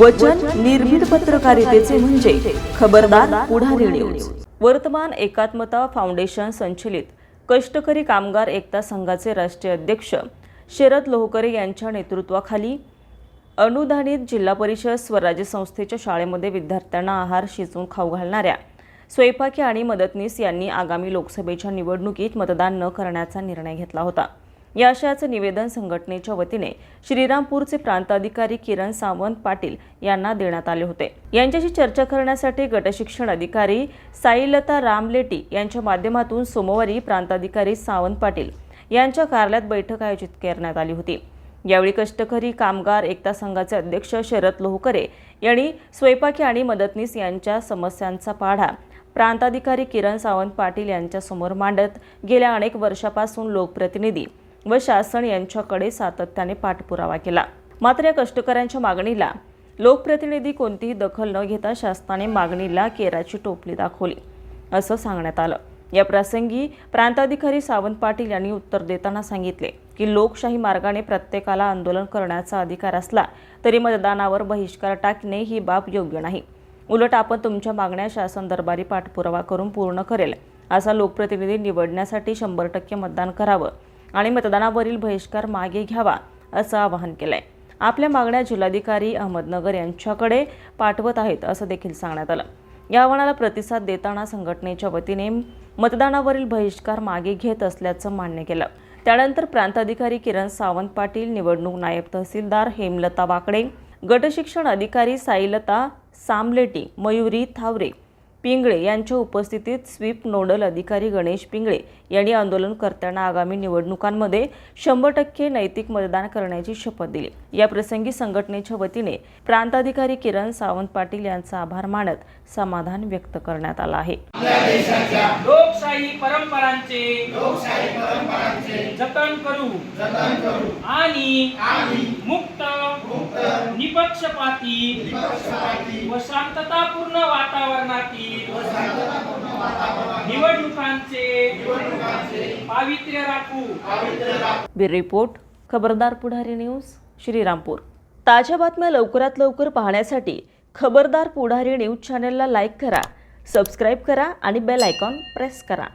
वचन निर्भीड पत्रकारितेचे म्हणजे खबरदार पुढारी न्यूज वर्तमान एकात्मता फाउंडेशन संचलित कष्टकरी कामगार एकता संघाचे राष्ट्रीय अध्यक्ष शरद लोहकरे यांच्या नेतृत्वाखाली अनुदानित जिल्हा परिषद स्वराज्य संस्थेच्या शाळेमध्ये विद्यार्थ्यांना आहार शिजवून खाऊ घालणाऱ्या स्वयंपाकी आणि मदतनीस यांनी आगामी लोकसभेच्या निवडणुकीत मतदान न करण्याचा निर्णय घेतला होता. या आशयाचं निवेदन संघटनेच्या वतीने श्रीरामपूरचे प्रांताधिकारी किरण सावंत पाटील यांना देण्यात आले होते. यांच्याशी चर्चा करण्यासाठी गटशिक्षण अधिकारी साईलता रामलेटी यांच्या माध्यमातून सोमवारी प्रांताधिकारी सावंत पाटील यांच्या कार्यालयात बैठक आयोजित करण्यात आली होती. यावेळी कष्टकरी कामगार एकता संघाचे अध्यक्ष शरद लोहकरे यांनी स्वयंपाकी आणि मदतनीस यांच्या समस्यांचा पाढा प्रांताधिकारी किरण सावंत पाटील यांच्यासमोर मांडत गेल्या अनेक वर्षापासून लोकप्रतिनिधी व शासन यांच्याकडे सातत्याने पाठपुरावा केला. मात्र या कष्टकऱ्यांच्या मागणीला लोकप्रतिनिधी कोणतीही दखल न घेता शासनाने मागणीला केराची टोपली दाखवली असं सांगण्यात आलं. या प्रसंगी प्रांताधिकारी सावंत पाटील यांनी उत्तर देताना सांगितले की लोकशाही मार्गाने प्रत्येकाला आंदोलन करण्याचा अधिकार असला तरी मतदानावर बहिष्कार टाकणे ही बाब योग्य नाही. उलट आपण तुमच्या मागण्या शासन दरबारी पाठपुरावा करून पूर्ण करेल असा लोकप्रतिनिधी निवडण्यासाठी शंभर टक्के मतदान करावं आणि मतदानावरील बहिष्कार मागे घ्यावा असं आवाहन केलंय. आपल्या मागण्या जिल्हाधिकारी अहमदनगर यांच्याकडे पाठवत आहेत असं देखील सांगण्यात आलं. या आव्हानाला प्रतिसाद देताना संघटनेच्या वतीने मतदानावरील बहिष्कार मागे घेत असल्याचं मान्य केलं. त्यानंतर प्रांताधिकारी किरण सावंत पाटील निवडणूक नायब तहसीलदार हेमलता बाकडे गटशिक्षण अधिकारी साईलता सामलेटी मयुरी थावरे पिंगळे यांच्या उपस्थितीत स्वीप नोडल अधिकारी गणेश पिंगळे यांनी आंदोलनकर्त्यांना आगामी निवडणुकांमध्ये शंभर टक्के नैतिक मतदान करण्याची शपथ दिली. या प्रसंगी संघटनेच्या वतीने प्रांताधिकारी किरण सावंत पाटील यांचा आभार मानत समाधान व्यक्त करण्यात आलं आहे. लोकशाही परंपरांचे जतन करू आणि मुक्त निपक्षपाती व शांततापूर्ण वातावरणातील निवडणुकांचे पावित्र्य राखू. रिपोर्ट खबरदार पुढारी न्यूज श्रीरामपूर. ताज्या बातम्या लवकरात लवकर पाहण्यासाठी खबरदार पुढारी न्यूज चॅनलला लाईक करा सबस्क्राईब करा आणि बेल आयकॉन प्रेस करा.